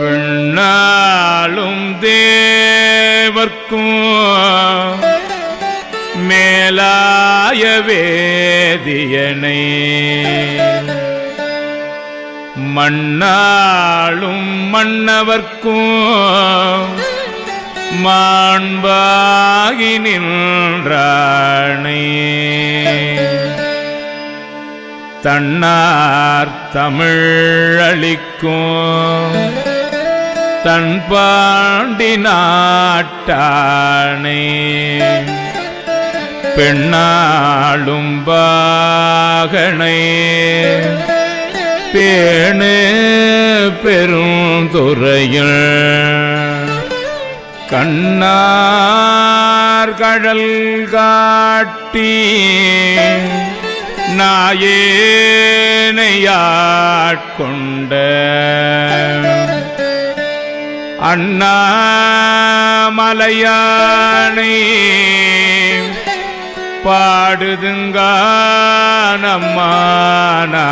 விண்ணாலும் தேவர்க்கும் மேலாய வேதியனை. மண்ணாளும் மன்னவர்க்கும் மாண்பாகி நின்றானே. தன்னார் தமிழ் அளிக்கும் தன் பாண்டி நாட்டானே. பெண்ணாளும் பாகனை பேணு பெருந்துறையில். கண்ணார் கடல் காட்டி நாயேனையாட்கொண்ட அண்ணாமலையானே பாடுதுங்க நம்மானா